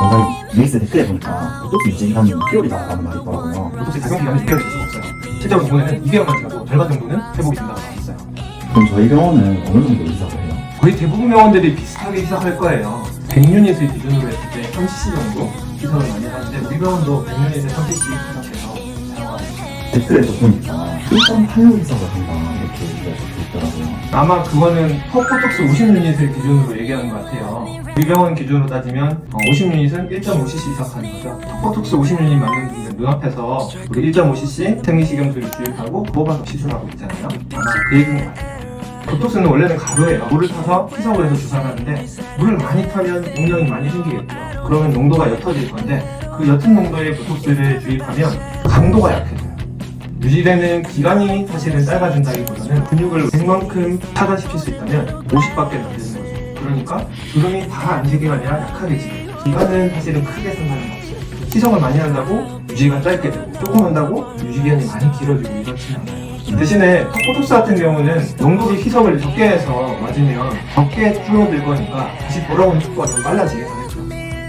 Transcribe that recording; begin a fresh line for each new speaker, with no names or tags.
원장님 메이스 댓글에 보니까 보톡스 유지 기간이 6개월이다 라는 말이 있더라고요.
보톡스 작용 기간이 6개월 될 수가 없어요. 실제로 이번에는 2개월만 지나도 절반 정도는 회복이 된다고 있어요.
그럼 저희 병원은 어느 정도 이사를 해요?
거의 대부분 병원들이 비슷하게 희석할 거예요. 100유닛을 기준으로 했을 때 30cc 정도 희석을 많이 하는데 우리 병원도 100유닛에 30cc 희석해서 사용하고 있어요.
댓글에도 보니까 1.85 이사가
아마 그거는 퍼포톡스 50유닛을 기준으로 얘기하는 것 같아요. 우리 병원 기준으로 따지면 50유닛은 1.5cc 이상하는 거죠. 퍼포톡스 50유닛 맞는 분들 눈앞에서 우리 1.5cc 생리식염수를 주입하고 뽑아서 시술하고 있잖아요. 아마 그 얘기인 것 같아요. 보톡스는 원래는 가루예요. 물을 타서 희석을 해서 주사를 하는데 물을 많이 타면 용량이 많이 생기겠죠. 그러면 농도가 옅어질 건데 그 옅은 농도의 보톡스를 주입하면 강도가 약해져요. 유지되는 기간이 사실은 짧아진다기보다는 근육을 100만큼 차단시킬 수 있다면 50밖에 안 되는 거죠. 그러니까 주름이 다 안지기가 아니라 약하게 지게. 기간은 사실은 크게 상관은 없어요. 희석을 많이 한다고 유지가 짧게 되고 조금 한다고 유지 기간이 많이 길어지고 이렇지는 않아요. 대신에 포토스 같은 경우는 농도비 희석을 적게 해서 맞으면 적게 줄어들 거니까 다시 돌아오는 속도가 좀 빨라지게